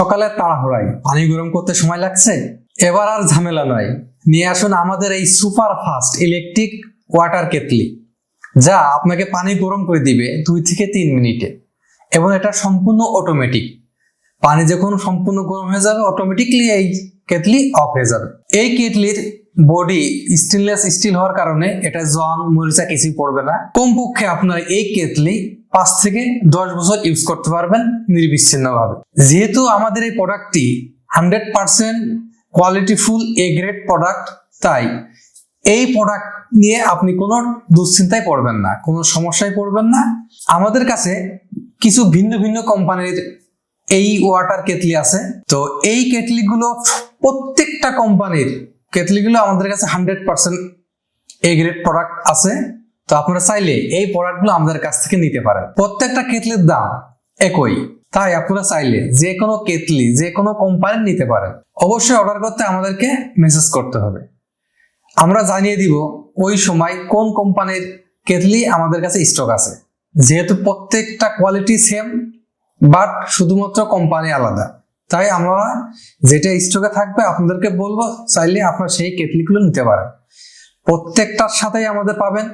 সকালে তাড়াহুড়াই পানি গরম করতে সময় লাগছে? এবার আর ঝামেলা নয়। নিয়ে আসুন আমাদের এই super fast electric water kettle, যা আপনাকে পানি গরম করে দিবে দুই থেকে তিন মিনিটে এবং এটা সম্পূর্ণ অটোমেটিক পানি যখন সম্পূর্ণ গরম হয়ে যাবে অটোমেটিকলি এই কেটলি অফ হয়ে যাবে। এই কেটলির বডি স্টেনলেস স্টিল হওয়ার কারণে এটা জং, মরিচা কিছুই পড়বে না। কমপক্ষে আপনার এই কেটলি পাঁচ থেকে দশ বছর ইউজ করতে পারবেন নির্বিচ্ছিন্নভাবে। যেহেতু আমাদের এই প্রোডাক্টটি hundred percent qualityful A grade product তাই এই প্রোডাক্ট নিয়ে আপনি কোনো দুশ্চিন্তায় পড়বেন না, কোনো সমস্যায় পড়বেন না। আমাদের কাছে কিছু ভিন্ন ভিন্ন কোম্পানির এই ওয়াটার কেটলি আছে। তো এই কেটলিগুলো প্রত্যেকটা কোম্পানির কেটলিগুলো আমাদের কাছে hundred percent A grade product আছে। তো আপনারা চাইলে এই প্রোডাক্টগুলো আমাদের কাছ থেকে নিতে পারেন। প্রত্যেকটা কেটলির দাম একই। তাই আপনারা চাইলে যে কোনো কেটলি, যে কোনো কোম্পানির নিতে পারেন। অবশ্যই অর্ডার করতে আমাদেরকে মেসেজ করতে হবে। আমরা জানিয়ে দিব ওই সময় কোন কোম্পানির কেটলি আমাদের কাছে স্টক আছে। যেহেতু প্রত্যেকটা কোয়ালিটি সেম বাট শুধুমাত্র কোম্পানি আলাদা। তাই আমরা যেটা স্টকে থাকবে আপনাদেরকে বলব, চাইলে আপনারা সেই কেটলিগুলো নিতে পারেন। প্রত্যেকটার সাথেই আমাদের পাবেন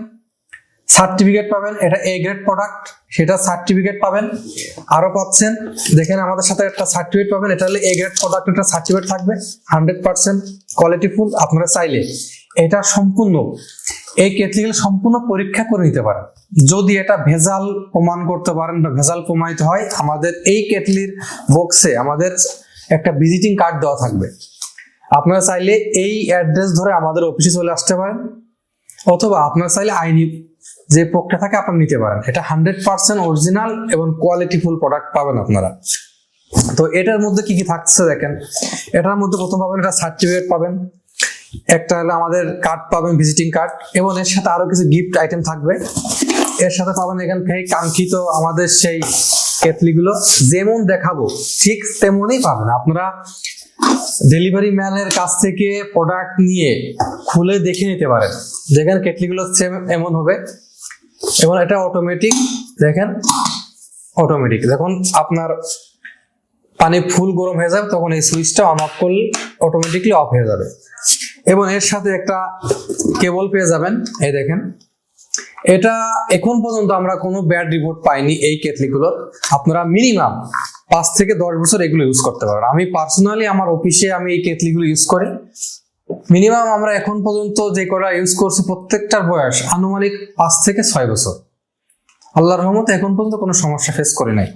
সার্টিফিকেট পাবেন, এটা এ গ্রেড প্রোডাক্ট সেটা সার্টিফিকেট পাবেন। আরও পাচ্ছেন, দেখেন আমাদের সাথে একটা সার্টিফিকেট পাবেন, এটা হলে এ গ্রেড প্রোডাক্ট একটা সার্টিফিকেট থাকবে হান্ড্রেড পার্সেন্ট কোয়ালিটিফুল আপনারা চাইলে। এটা সম্পূর্ণ, এই কেটলিগুলো সম্পূর্ণ পরীক্ষা করে নিতে পারেন। যদি এটা ভেজাল প্রমাণ করতে পারেন বা ভেজাল প্রমাণিত হয়, আমাদের এই কেটলির বক্সে আমাদের একটা ভিজিটিং কার্ড দেওয়া থাকবে। আপনারা চাইলে এই অ্যাড্রেস ধরে আমাদের অফিসে চলে আসতে পারেন, অথবা আপনারা চাইলে আইনি যে প্রক্রিয়া থাকে আপনারা নিতে পারেন। এটা হান্ড্রেড পার্সেন্ট অরিজিনাল এবং কোয়ালিটিফুল প্রোডাক্ট পাবেন আপনারা। তো এটার মধ্যে কি কি থাকছে দেখেন। এটার মধ্যে প্রথম পাবেন এটা সার্টিফিকেট পাবেন, একটা হলো আমাদের কার্ড পাবেন ভিজিটিং কার্ড এবং এর সাথে আরও কিছু গিফট আইটেম থাকবে। এর সাথে পাবেন এখান থেকে কাঙ্ক্ষিত আমাদের সেই কেটলিগুলো। যেমন দেখাবো, ঠিক তেমনই পাবেন। আপনারা ডেলিভারি ম্যানের কাছ থেকে প্রোডাক্ট নিয়ে খুলে দেখে নিতে পারেন। দেখেন কেটলিগুলো সেম এমন হবে। এবং এটা অটোমেটিক দেখেন অটোমেটিক যখন আপনার পানি ফুল গরম হয়ে যাবে, তখন এই সুইচটা অন অফ করলে অটোমেটিকলি অফ হয়ে যাবে। এবং এর সাথে একটা কেবল পেয়ে যাবেন, এই দেখেন। এটা এখন পর্যন্ত আমরা কোনো ব্যাড রিপোর্ট পাইনি এই কেটলিগুলোর। আপনারা মিনিমাম পাঁচ থেকে দশ বছর এগুলো ইউজ করতে পারবেন আমি পার্সোনালি আমার অফিসে আমি এই কেটলিগুলো ইউজ করি। মিনিমাম আমরা এখন পর্যন্ত যে কটা ইউজ করছি প্রত্যেকটার বয়স আনুমানিক পাঁচ থেকে ছয় বছর। আল্লাহর রহমতে এখন পর্যন্ত কোনো সমস্যা ফেস করে নাই।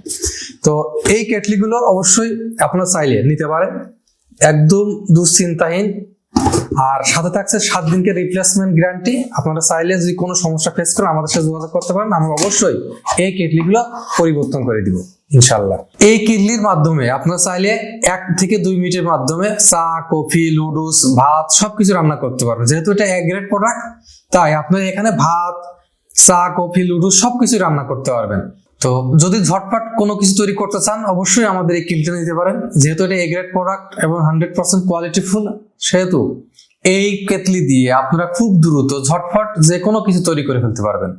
তো এই কেটলিগুলো অবশ্যই আপনারা চাইলে নিতে পারেন। একদম দুশ্চিন্তাহীন আর সাথে থাকছে সাত দিনকে রিপ্লেসমেন্ট গ্যারান্টি আপনারা চাইলে যদি কোনো সমস্যা ফেস করেন, আমাদের সাথে যোগাযোগ করতে পারেন, আমরা অবশ্যই এই কেটলিগুলো পরিবর্তন করে দিব ইনশাল্লাহ এই কেটলির মাধ্যমে আপনারা চাইলে এক থেকে দুই মিনিটের মাধ্যমে চা, কফি লুডুস ভাত সবকিছু রান্না করতে পারবেন। যেহেতু এটা এক গ্রেড প্রোডাক্ট তাই আপনারা এখানে ভাত, চা, কফি লুডুস সবকিছু রান্না করতে পারবেন। তো যদি ঝটপট কোনো কিছু তৈরি করতে চান, অবশ্যই আমাদের এই কিলটা নিতে পারেন। যেহেতু এটা এগ্রেড গ্রেড প্রোডাক্ট এবং হান্ড্রেড পার্সেন্ট কোয়ালিটিফুল সেহেতু এই কেতলি দিয়ে আপনারা খুব দ্রুত ঝটফট যে কোনো কিছু তৈরি করে ফেলতে পারবেন।